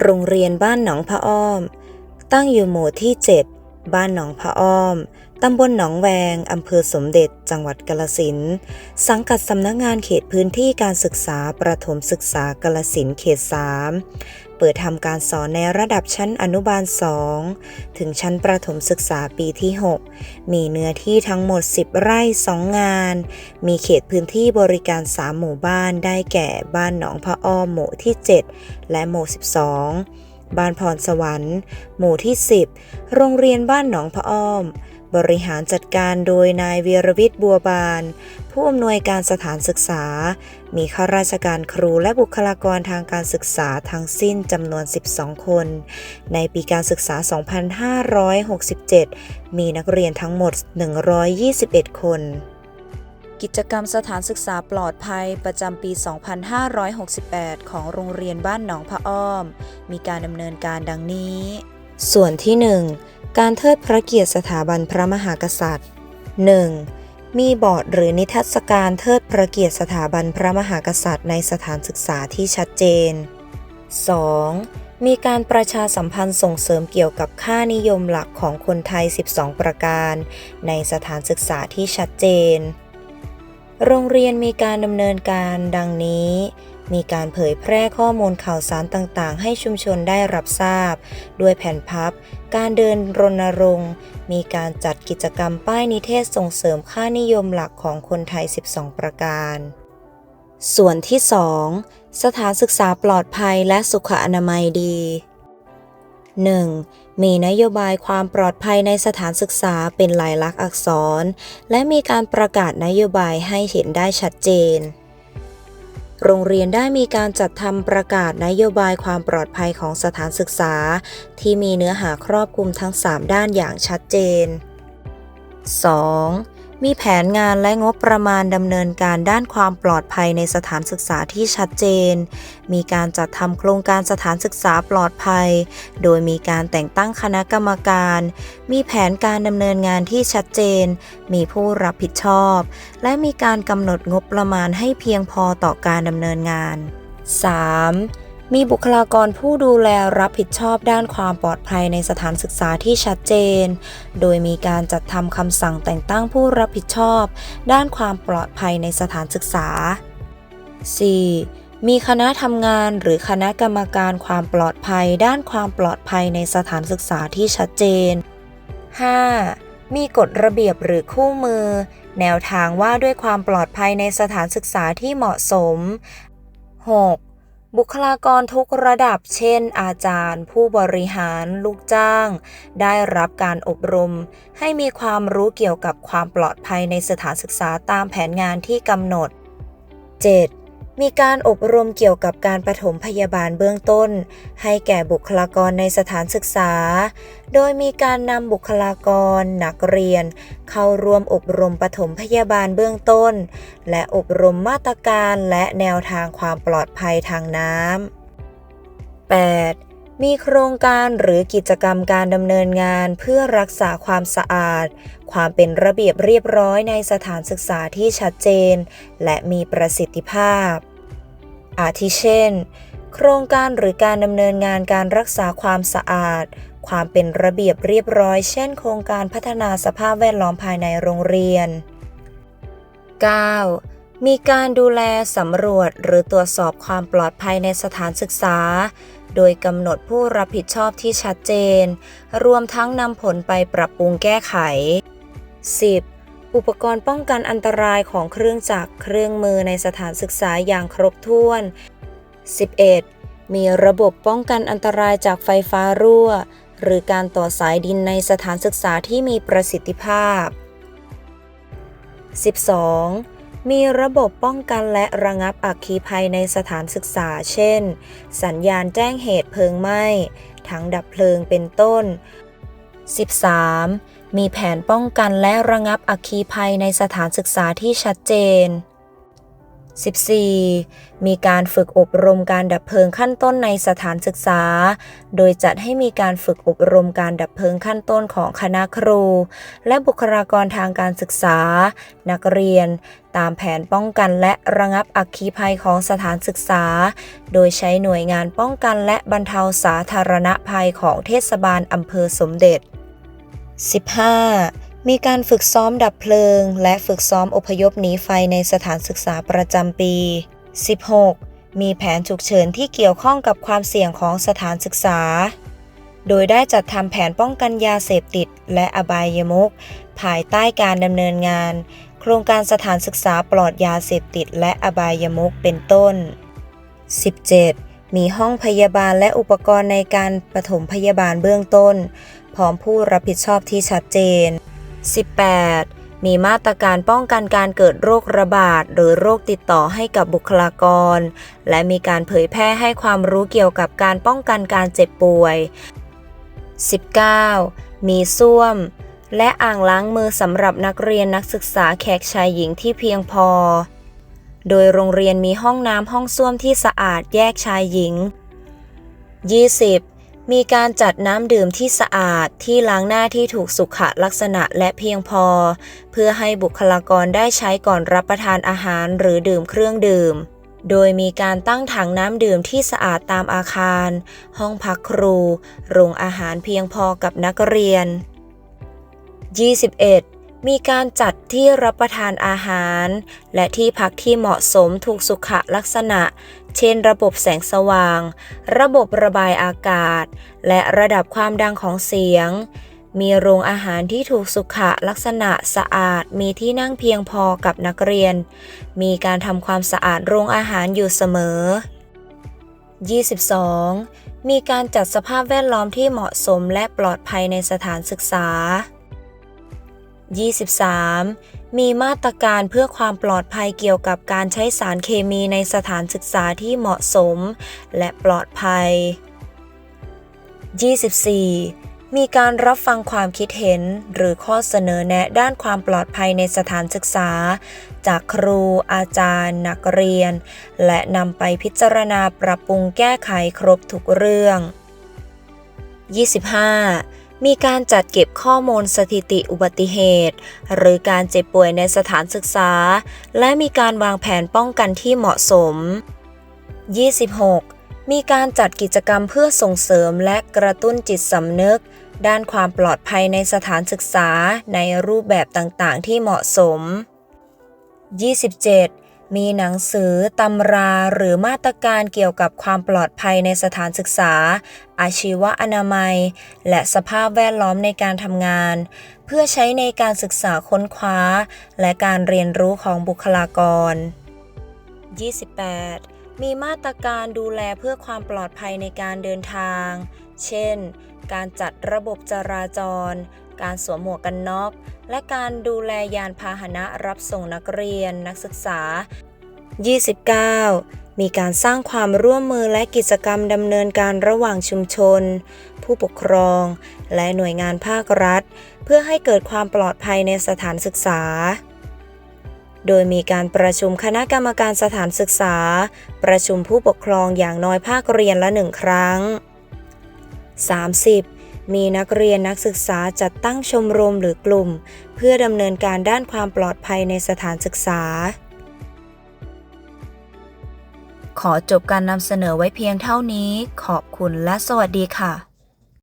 โรงเรียนบ้านหนองพระอ้อม ตั้งอยู่หมู่ที่7 บ้านหนองพระอ้อม ตำบลหนองแวง อำเภอสมเด็จ จังหวัดกาฬสิน สังกัดสำนักงานเขตพื้นที่การศึกษาประถมศึกษากาฬสินเขต 3 เปิดทำการสอนในระดับชั้นอนุบาล 2 ถึงชั้นประถมศึกษาปีที่ 6 มีเนื้อที่ทั้งหมด 10 ไร่ 2 งาน มีเขตพื้นที่บริการ 3 หมู่บ้านได้แก่บ้านหนองพระอ้อมหมู่ที่ 7 และหมู่ 12 บ้านพรสวรรค์ หมู่ที่ 10 โรงเรียนบ้านหนองพระอ้อม บริหารจัดการโดยนายเวีรวิทย์บัวบาน ผู้อำนวยการสถานศึกษา มีข้าราชการครูและบุคลากรทางการศึกษาทั้งสิ้นจำนวน 12 คน ในปีการศึกษา 2567 มีนักเรียนทั้งหมด 121 คน กิจกรรมสถานศึกษาปลอดภัยประจำปี 2568 ของโรงเรียนบ้านหนองพระอ้อม มีการดำเนินการดังนี้ ส่วนที่ 1 การเทิดพระเกียรติสถาบันพระมหากษัตริย์ 1. มีบอร์ดหรือนิทรรศการเทิดพระเกียรติสถาบันพระมหากษัตริย์ในสถานศึกษาที่ชัดเจน 2. มีการประชาสัมพันธ์ส่งเสริมเกี่ยวกับค่านิยมหลักของคนไทย 12 ประการ ในสถานศึกษาที่ชัดเจน โรงเรียนมีการดำเนินการดังนี้ มีการเผยแพร่ข้อมูลข่าวสารต่างๆ ให้ชุมชนได้รับทราบ ด้วยแผ่นพับ การเดินรณรงค์ มีการจัดกิจกรรมป้ายนิเทศส่งเสริมค่านิยมหลักของคนไทย 12 ประการ ส่วนที่ 2 สถานศึกษาปลอดภัยและสุขอนามัยดี 1. มีนโยบายความปลอดภัยในสถานศึกษาเป็นลายลักษณ์อักษร และมีการประกาศนโยบายให้เห็นได้ชัดเจน โรงเรียนได้มีการจัดทำประกาศนโยบายความปลอดภัยของสถานศึกษา ที่มีเนื้อหาครอบคลุมทั้ง 3 ด้านอย่างชัดเจน 2. มีแผนงานและงบประมาณดำเนินการด้านความปลอดภัยในสถานศึกษาที่ชัดเจน มีการจัดทำโครงการสถานศึกษาปลอดภัย โดยมีการแต่งตั้งคณะกรรมการ มีแผนการดำเนินงานที่ชัดเจน มีผู้รับผิดชอบ และมีการกำหนดงบประมาณให้เพียงพอต่อการดำเนินงาน 3. มีบุคลากรผู้ดูแลรับผิดชอบด้านความปลอดภัยในสถานศึกษาที่ชัดเจน โดยมีการจัดทำคำสั่งแต่งตั้งผู้รับผิดชอบ ด้านความปลอดภัยในสถานศึกษา 4. มีคณะทำงานหรือคณะกรรมการความปลอดภัย ด้านความปลอดภัยในสถานศึกษาที่ชัดเจน 5. มีกฎระเบียบหรือคู่มือ แนวทางว่าด้วยความปลอดภัยในสถานศึกษาที่เหมาะสม 6. บุคลากรทุกระดับเช่น อาจารย์ ผู้บริหาร ลูกจ้าง ได้รับการอบรม ให้มีความรู้เกี่ยวกับความปลอดภัยในสถานศึกษาตามแผนงานที่กำหนด 7. มีการอบรมเกี่ยวกับการปฐมพยาบาลเบื้องต้น ให้แก่บุคลากรในสถานศึกษา โดยมีการนำบุคลากร นักเรียน เข้าร่วมอบรมปฐมพยาบาลเบื้องต้น และอบรมมาตรการและแนวทางความปลอดภัยทางน้ำ 8. มีโครงการหรือกิจกรรมการดำเนินงานเพื่อรักษาความสะอาด ความเป็นระเบียบเรียบร้อยในสถานศึกษาที่ชัดเจน และมีประสิทธิภาพ อาทิเช่น โครงการหรือการดำเนินงานการรักษาความสะอาด ความเป็นระเบียบเรียบร้อย เช่น โครงการพัฒนาสภาพแวดล้อมภายในโรงเรียน 9. มีการดูแลสำรวจหรือตรวจสอบความปลอดภัยในสถานศึกษา โดยกำหนดผู้รับผิดชอบที่ชัดเจน รวมทั้งนำผลไปปรับปรุงแก้ไข 10. อุปกรณ์ป้องกันอันตรายของเครื่องจักรเครื่องมือในสถานศึกษาอย่างครบถ้วน 11. มีระบบป้องกันอันตรายจากไฟฟ้ารั่ว หรือการต่อสายดินในสถานศึกษาที่มีประสิทธิภาพ 12. มีระบบป้องกันและระงับอัคคีภัยในสถานศึกษา เช่น สัญญาณแจ้งเหตุเพลิงไหม้ทั้งดับเพลิงเป็นต้น 13. มีแผนป้องกันและระงับอัคคีภัยในสถานศึกษาที่ชัดเจน 14. มีการฝึกอบรมการดับเพลิงขั้นต้นในสถานศึกษา โดยจัดให้มีการฝึกอบรมการดับเพลิงขั้นต้นของคณะครู และบุคลากรทางการศึกษา นักเรียน ตามแผนป้องกันและระงับอัคคีภัยของสถานศึกษา โดยใช้หน่วยงานป้องกันและบรรเทาสาธารณภัยของเทศบาลอำเภอสมเด็จ 15. มีการฝึกซ้อมดับเพลิง และฝึกซ้อมอพยพหนีไฟในสถานศึกษาประจำปี 16. มีแผนฉุกเฉินที่เกี่ยวข้องกับความเสี่ยงของสถานศึกษา โดยได้จัดทำแผนป้องกันยาเสพติด และอบายมุขภายใต้การดำเนินงาน โครงการสถานศึกษาปลอดยาเสพติด และอบายมุขเป็นต้น 17. มีห้องพยาบาลและอุปกรณ์ในการปฐมพยาบาลเบื้องต้น พร้อมผู้รับผิดชอบที่ชัดเจน 18. มีมาตรการป้องกันการเกิดโรคระบาด หรือโรคติดต่อให้กับบุคลากร และมีการเผยแพร่ให้ความรู้เกี่ยวกับการป้องกันการเจ็บป่วย 19. มีส้วม และอ่างล้างมือสำหรับนักเรียนนักศึกษาแขกชายหญิงที่เพียงพอ โดยโรงเรียนมีห้องน้ำห้องส้วมที่สะอาดแยกชายหญิง 20. มีการจัดน้ำดื่มที่สะอาดที่ล้างหน้าที่ถูกสุขลักษณะและเพียงพอ เพื่อให้บุคลากรได้ใช้ก่อนรับประทานอาหารหรือดื่มเครื่องดื่ม โดยมีการตั้งถังน้ำดื่มที่สะอาดตามอาคาร ห้องพักครู โรงอาหารเพียงพอกับนักเรียน 21. มีการจัดที่รับประทานอาหาร และที่พักที่เหมาะสมถูกสุขลักษณะ เช่น ระบบแสงสว่าง ระบบระบายอากาศ และระดับความดังของเสียง มีโรงอาหารที่ถูกสุขลักษณะสะอาด มีที่นั่งเพียงพอกับนักเรียน มีการทำความสะอาดโรงอาหารอยู่เสมอ 22. มีการจัดสภาพแวดล้อมที่เหมาะสมและปลอดภัยในสถานศึกษา 23. มีมาตรการเพื่อความปลอดภัยเกี่ยวกับการใช้สารเคมีในสถานศึกษาที่เหมาะสม และปลอดภัย 24. มีการรับฟังความคิดเห็นหรือข้อเสนอแนะด้านความปลอดภัยในสถานศึกษา จากครู อาจารย์ นักเรียน และนำไปพิจารณาปรับปรุงแก้ไขครบทุกเรื่อง 25. มีการจัดเก็บข้อมูลสถิติอุบัติเหตุ หรือการเจ็บป่วยในสถานศึกษา และมีการวางแผนป้องกันที่เหมาะสม 26. มีการจัดกิจกรรมเพื่อส่งเสริมและกระตุ้นจิตสำนึก ด้านความปลอดภัยในสถานศึกษาในรูปแบบต่างๆ ที่เหมาะสม 27. มีหนังสือตำราหรือมาตรการเกี่ยวกับความปลอดภัยในสถานศึกษา อาชีวอนามัย และสภาพแวดล้อมในการทำงาน เพื่อใช้ในการศึกษาค้นคว้า และการเรียนรู้ของบุคลากร 28. มีมาตรการดูแลเพื่อความปลอดภัยในการเดินทาง เช่น การจัดระบบจราจร การสวมหมวกกันน็อก และการดูแลยานพาหนะรับส่งนักเรียนนักศึกษา 29. มีการสร้างความร่วมมือและกิจกรรมดำเนินการระหว่างชุมชน ผู้ปกครอง และหน่วยงานภาครัฐ เพื่อให้เกิดความปลอดภัยในสถานศึกษา โดยมีการประชุมคณะกรรมการสถานศึกษา ประชุมผู้ปกครองอย่างน้อยภาคเรียนละหนึ่งครั้ง 30. มีนักเรียนนักศึกษาจัดตั้งชมรมหรือกลุ่ม เพื่อดำเนินการด้านความปลอดภัยในสถานศึกษา ขอจบการนำเสนอไว้เพียงเท่านี้ ขอบคุณและสวัสดีค่ะ